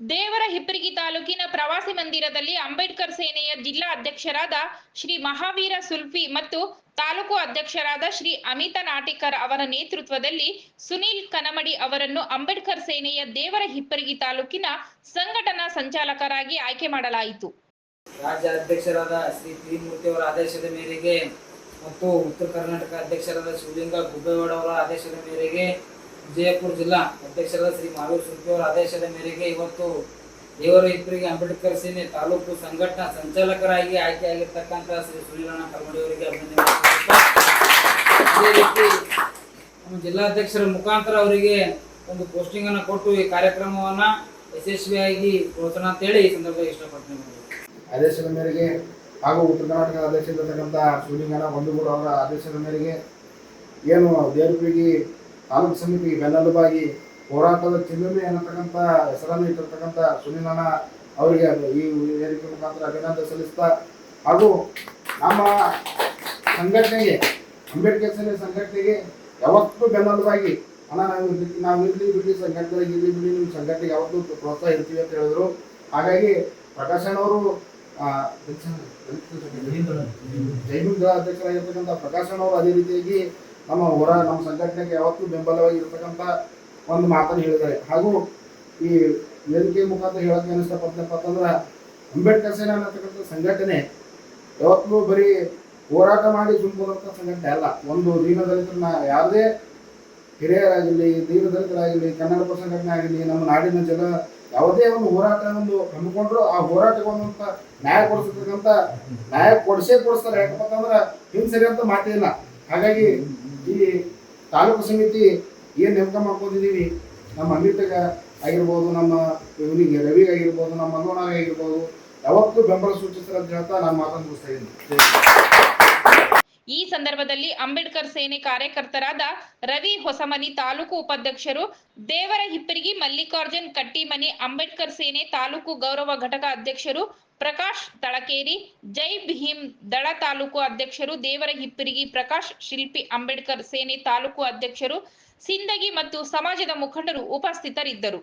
ದೇವರ ಹಿಪ್ಪರಗಿ ತಾಲೂಕಿನ ಪ್ರವಾಸಿ ಮಂದಿರದಲ್ಲಿ ಅಂಬೇಡ್ಕರ್ ಸೇನೆಯ ಜಿಲ್ಲಾ ಅಧ್ಯಕ್ಷರಾದ ಶ್ರೀ ಮಹಾವೀರ ಸುಲ್ಫಿ ಮತ್ತು ತಾಲೂಕು ಅಧ್ಯಕ್ಷರಾದ ಶ್ರೀ ಅಮಿತ ನಾಟಿಕರ್ ಅವರ ನೇತೃತ್ವದಲ್ಲಿ ಸುನೀಲ್ ಕನಮಡಿ ಅವರನ್ನು ಅಂಬೇಡ್ಕರ್ ಸೇನೆಯ ದೇವರ ಹಿಪ್ಪರಿಗಿ ತಾಲೂಕಿನ ಸಂಘಟನಾ ಸಂಚಾಲಕರಾಗಿ ಆಯ್ಕೆ ಮಾಡಲಾಯಿತು. ರಾಜ್ಯ ಅಧ್ಯಕ್ಷರಾದ ಶ್ರೀ ತ್ರಿಮೂರ್ತಿ ಅವರ ಆದೇಶದ ಮೇರೆಗೆ ಮತ್ತು ಉತ್ತರ ಕರ್ನಾಟಕ ಅಧ್ಯಕ್ಷರಾದ ಶಿವಲಿಂಗ ಗುಬ್ಬೇವಾಡ ಅವರ ಆದೇಶದ ಮೇರೆಗೆ ವಿಜಯಪುರ ಜಿಲ್ಲಾ ಅಧ್ಯಕ್ಷರಾದ ಶ್ರೀ ಮಹಾವೀರ್ ಸುರ್ಕಿ ಅವರ ಆದೇಶದ ಮೇರೆಗೆ ಇವತ್ತು ದೇವರ ಇಬ್ಬರಿಗೆ ಅಂಬೇಡ್ಕರ್ ಸೇನೆ ತಾಲೂಕು ಸಂಘಟನಾ ಸಂಚಾಲಕರಾಗಿ ಆಯ್ಕೆಯಾಗಿರ್ತಕ್ಕಂಥ ಶ್ರೀ ಸುನೀಲಣ್ಣ ಕಲ್ಮಡಿ ಅವರಿಗೆ ಅಭಿನಂದನೆ ಅದೇ ರೀತಿ ನಮ್ಮ ಜಿಲ್ಲಾಧ್ಯಕ್ಷರ ಮುಖಾಂತರ ಅವರಿಗೆ ಒಂದು ಪೋಸ್ಟಿಂಗ್ ಅನ್ನು ಕೊಟ್ಟು ಈ ಕಾರ್ಯಕ್ರಮವನ್ನ ಯಶಸ್ವಿಯಾಗಿ ಪ್ರೋತ್ಸಾಹ ಅಂತೇಳಿ ಈ ಸಂದರ್ಭದಲ್ಲಿ ಇಷ್ಟಪಡ್ತೀನಿ. ಆದೇಶದ ಮೇರೆಗೆ ಹಾಗೂ ಉತ್ತರ ಕರ್ನಾಟಕದ ಅಧ್ಯಕ್ಷರಿರ್ತಕ್ಕಂಥ ಸುನೀಲಣ್ಣ ಅವರ ಆದೇಶದ ಮೇರೆಗೆ ಏನು ದೇವರಿಗೆ ತಾಲೂಕು ಸಮಿತಿಗೆ ಬೆನ್ನೆಲುಬಾಗಿ ಹೋರಾಟದ ಚಿಹ್ನೆ ಅನ್ನತಕ್ಕಂಥ ಹೆಸರನ್ನು ಇಟ್ಟಿರ್ತಕ್ಕಂಥ ಸುನಿಲನ ಅವರಿಗೆ ಈ ವೇದಿಕೆ ಮುಖಾಂತರ ಅಭಿನಂದನೆ ಸಲ್ಲಿಸ್ತಾ ಹಾಗೂ ನಮ್ಮ ಸಂಘಟನೆಗೆ ಅಂಬೇಡ್ಕರ್ ಸೇನೆ ಸಂಘಟನೆಗೆ ಯಾವತ್ತೂ ಬೆನ್ನೆಲುಬಾಗಿ ಅಣ್ಣ ನಾವು ನಾವು ಇರಲಿ ಬಿಡಿ ಸಂಘಟನೆಗೆ ಇರಲಿ ಬಿಡಿ ನಿಮ್ಮ ಸಂಘಟನೆಗೆ ಯಾವತ್ತೂ ಪ್ರೋತ್ಸಾಹ ಇರ್ತೀವಿ ಅಂತ ಹೇಳಿದ್ರು ಹಾಗಾಗಿ ಪ್ರಕಾಶ್ ಅಣ್ಣವರು ಆ, ಜೈವಿಕ ಅಧ್ಯಕ್ಷರಾಗಿರ್ತಕ್ಕಂಥ ಪ್ರಕಾಶ್ ಅಣ್ಣವರು ಅದೇ ರೀತಿಯಾಗಿ ನಮ್ಮ ಹೊರ ನಮ್ಮ ಸಂಘಟನೆಗೆ ಯಾವತ್ತೂ ಬೆಂಬಲವಾಗಿ ಇರತಕ್ಕಂಥ ಒಂದು ಮಾತನ್ನು ಹೇಳಿದ್ದಾರೆ. ಹಾಗೂ ಈ ವೇದಿಕೆ ಮುಖಾಂತರ ಹೇಳಕ್ಕೆ ಅನಿಸ್ತಪ್ಪ ಇಷ್ಟಪಡ್ತೇನಪ್ಪ ಅಂತಂದ್ರೆ ಅಂಬೇಡ್ಕರ್ ಸೇನೆ ಅನ್ನತಕ್ಕಂಥ ಸಂಘಟನೆ ಯಾವತ್ತೂ ಬರೀ ಹೋರಾಟ ಮಾಡಿ ಸುಮ್ಮನೆ ಸಂಘಟನೆ ಅಲ್ಲ. ಒಂದು ದೀನದಲಿತರನ್ನ ಯಾವುದೇ ಹಿರಿಯರಾಗಿರಲಿ, ದೀನದಲಿತರಾಗಿರಲಿ ಕನ್ನಡ ಸಂಘಟನೆ ಆಗಲಿ ನಮ್ಮ ನಾಡಿನ ಜನ ಯಾವುದೇ ಒಂದು ಹೋರಾಟ ಒಂದು ಹಮ್ಮಿಕೊಂಡ್ರು ಆ ಹೋರಾಟಕ್ಕೆ ನ್ಯಾಯ ಕೊಡಿಸ್ತಕ್ಕಂಥ, ನ್ಯಾಯ ಕೊಡಿಸೇ ಕೊಡಿಸ್ತಾರೆ. ಯಾಕಪ್ಪ ಅಂತಂದ್ರೆ ಹಿಂಸರಿ ಸರಿ ಅಂತ ಮಾತೇ ಇಲ್ಲ ಹಾಗಾಗಿ ಈ ತಾಲೂಕು ಸಮಿತಿ ಏನು ನೇಮಕ ಮಾಡ್ಕೊಂಡಿದೀವಿ? ನಮ್ಮ ಅಮಿತಗ ಆಗಿರ್ಬೋದು, ನಮ್ಮ ಇವನಿಗೆ ರವಿಗೆ ಆಗಿರ್ಬೋದು, ನಮ್ಮ ಮನೋನಾಗ ಆಗಿರ್ಬೋದು, ಯಾವತ್ತೂ ಬೆಂಬಲ ಸೂಚಿಸ್ತಾರೆ ಅಂತ ಹೇಳ್ತಾ ನಾನು ಮಾತನ್ನು ಮುಗಿಸ್ತಾ ಇದ್ದೀನಿ. ಈ ಸಂದರ್ಭದಲ್ಲಿ ಅಂಬೇಡ್ಕರ್ ಸೇನೆ ಕಾರ್ಯಕರ್ತರಾದ ರವಿ ಹೊಸಮನಿ ತಾಲೂಕು ಉಪಾಧ್ಯಕ್ಷರು ದೇವರ ಹಿಪ್ಪರಿಗಿ ಮಲ್ಲಿಕಾರ್ಜುನ್ ಕಟ್ಟಿಮನಿ ಅಂಬೇಡ್ಕರ್ ಸೇನೆ ತಾಲೂಕು ಗೌರವ ಘಟಕ ಅಧ್ಯಕ್ಷರು ಪ್ರಕಾಶ್ ತಳಕೇರಿ ಜೈ ಭೀಮ್ ದಳ ತಾಲೂಕು ಅಧ್ಯಕ್ಷರು ದೇವರ ಹಿಪ್ಪರಿಗಿ ಪ್ರಕಾಶ್ ಶಿಲ್ಪಿ ಅಂಬೇಡ್ಕರ್ ಸೇನೆ ತಾಲೂಕು ಅಧ್ಯಕ್ಷರು ಸಿಂದಗಿ ಮತ್ತು ಸಮಾಜದ ಮುಖಂಡರು ಉಪಸ್ಥಿತರಿದ್ದರು.